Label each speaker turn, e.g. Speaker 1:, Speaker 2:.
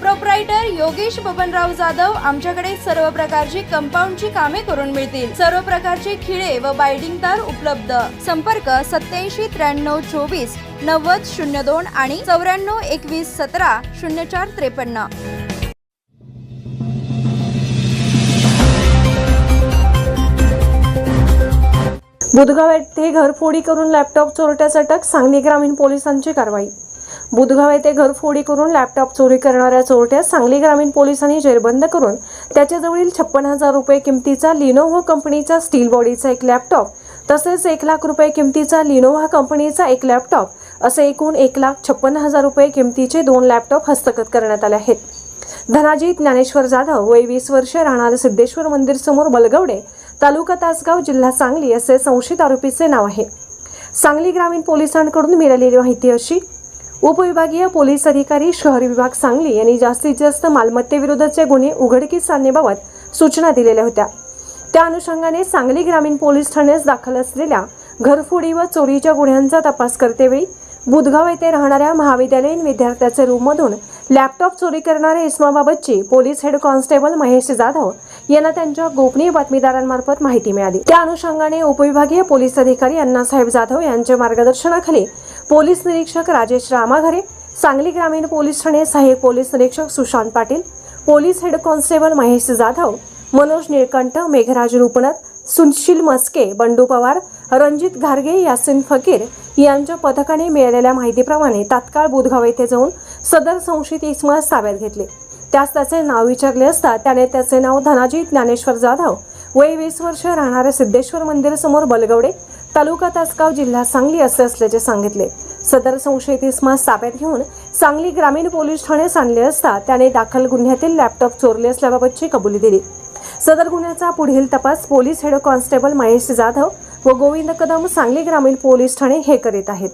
Speaker 1: Proprietor Yogesh Babanrao Jadhav आमच्याकडे सर्व प्रकारची कंपाऊंडची कामे करून मिळतील. सर्व प्रकारचे खिळे व बायडिंग तार उपलब्ध. संपर्क सत्याऐंशी त्र्याण्णव चोवीस नव्वद शून्य दोन आणि चौऱ्याण्णव एकवीस सतरा शून्य चार त्रेपन्न.
Speaker 2: बुधगाव येथे घरफोडी करून लॅपटॉप चोरट्यास अटक सांगली ग्रामीण पोलिसांची कारवाई. बुधगाव येथे घरफोडी करून लॅपटॉप चोरी करणाऱ्या चोरट्यास सांगली ग्रामीण पोलिसांनी जेरबंद करून त्याच्याजवळील छप्पन हजार रुपये किमतीचा लिनोव्हो कंपनीचा स्टील बॉडीचा एक लॅपटॉप तसेच एक लाख रुपये किमतीचा लिनोव्हा कंपनीचा एक लॅपटॉप असे एकूण एक लाख छप्पन हजार रुपये किमतीचे दोन लॅपटॉप हस्तगत करण्यात आले आहेत. धनाजी ज्ञानेश्वर जाधव वय वीस वर्ष राहणारे सिद्धेश्वर मंदिर समोर बलगवडे तालुका तासगाव जिल्हा सांगली असे संशयित आरोपीचे नाव आहे. सांगली ग्रामीण पोलिसांकडून मिळालेली माहिती अशी उपविभागीय पोलीस अधिकारी शहर विभाग सांगली यांनी जास्तीत जास्त मालमत्तेविरोधाचे गुन्हे उघडकीस आणण्याबाबत सूचना दिलेल्या होत्या. त्या अनुषंगाने सांगली ग्रामीण पोलीस ठाण्यास दाखल असलेल्या घरफोडी व चोरीच्या गुन्ह्यांचा तपास करतेवेळी बुधगाव येथे राहणाऱ्या महाविद्यालयीन विद्यार्थ्याचे रूममधून लॅपटॉप चोरी करणाऱ्या इसमाबाबतची police head constable Mahesh Jadhav यांना त्यांच्या गोपनीय बातमीदारांमार्फत माहिती मिळाली. त्या अनुषंगाने उपविभागीय पोलीस अधिकारी अण्णासाहेब जाधव यांच्या मार्गदर्शनाखाली पोलीस निरीक्षक राजेश रामाघरे सांगली ग्रामीण पोलीस ठाणे सहाय्यक पोलीस निरीक्षक Sushant Patil police head constable Mahesh Jadhav Manoj Nilkanth Meghraj Rupnat Sushil Maske Bandu Pawar Ranjit घारगे Yasin Fakir यांच्या पथकाने मिळालेल्या माहितीप्रमाणे तात्काळ बुधगाव येथे जाऊन सदर संशयित इसमास ताब्यात घेतले. त्यास त्याचे नाव विचारले असता त्याने त्याचे नाव धनाजी ज्ञानेश्वर जाधव वय वीस वर्ष राहणारे सिद्धेश्वर मंदिर समोर बलगवडे तालुका तासगाव जिल्हा सांगली असे असल्याचे सांगितले. सदर संशयित इसमास ताब्यात घेऊन सांगली ग्रामीण पोलीस ठाण्यास आणले असता त्याने दाखल गुन्ह्यातील लॅपटॉप चोरले असल्याबाबतची कबुली दिली. सदर गुन्ह्याचा पुढील तपास police head constable Mahesh Jadhav व गोविंद कदम सांगली ग्रामीण पोलीस ठाणे हे करीत आहेत.